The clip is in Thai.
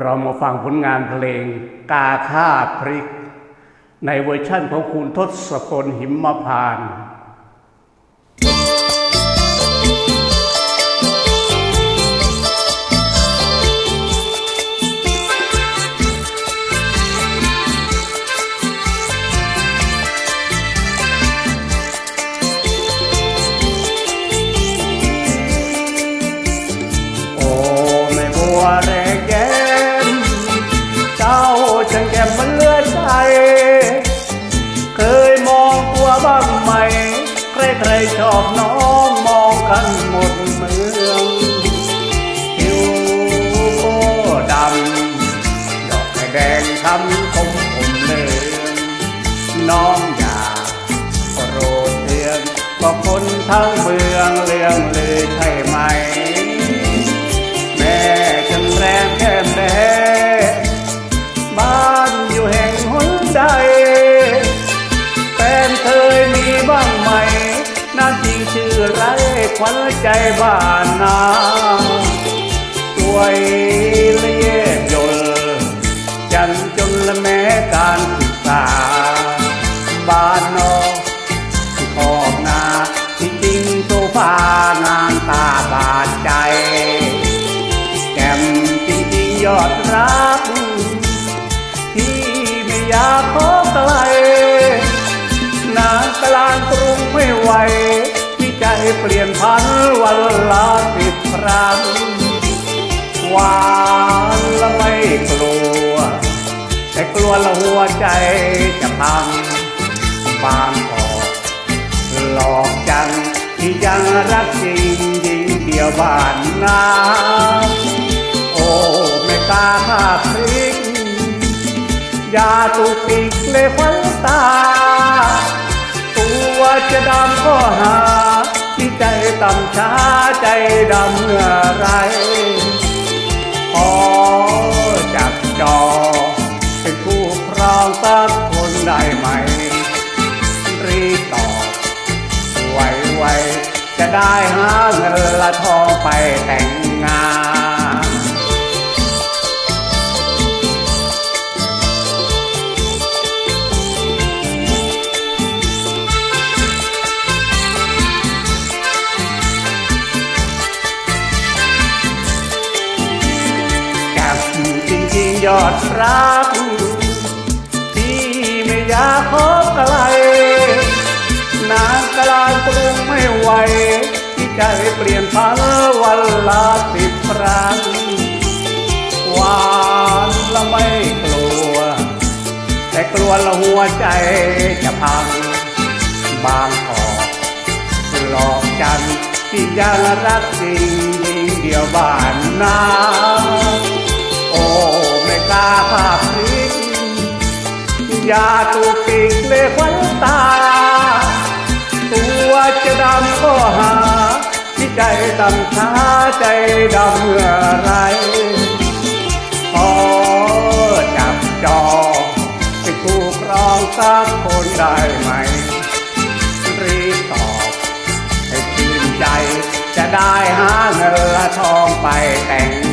เรามาฟังผลงานเพลงกาคาพริก ในเวอร์ชั่นของคุณทศพลหิมพานต์ ใครชอบน้องมองกันหมดเมืองผิวก็ดำดอกแดงทำคมผมเลืองน้องอยากโรดเรืองก็คนทั้งเมืองเรื่องเลยใช่ไหม ชื่อไรขวัญใจบ้านนาสวยละเย็บยนจันจนละแม้การศึกษา บ้านนอกขอบนาที่จริงโซฟางานตาบาดใจแก้มจริงๆยอดรักที่ไม่อยาก เปลี่ยนพันวันละสิบครั้งหวานละไม่กลัว แต่กลัวละหัวใจจะพังบางออกหลอกจังที่ยังรักจริงยิงเดียวบ้านนาโอ้ไม่กล้าข้าพริกยาตุกติกเลยควันตา ตัวจะดำก็หา ใจต่ำช้าใจดำเมื่อไรพอจับจอเป็นคู่ครองสักคนได้ไหม รีตอบไวๆจะได้หาเงินละทองไปแต่ง ยอดรักที่ไม่อยากขอไกลนางกลางกรุงไม่ไหวที่ใจเปลี่ยนพันวันละสิบครั้งหวานละไม่กลัว แต่กลัวละหัวใจจะพัง บางออกหลอกกันที่ยังรักจริงเดียวบ้านนา กติกเลยควันตา ตัวจะดำก็หา ที่ใจดำช้าใจดำเมื่อไรพอจับจองไปคู่ครองสักคนได้ไหม รีบตอบให้ชื่นใจ จะได้หาเงินละทองไปแต่ง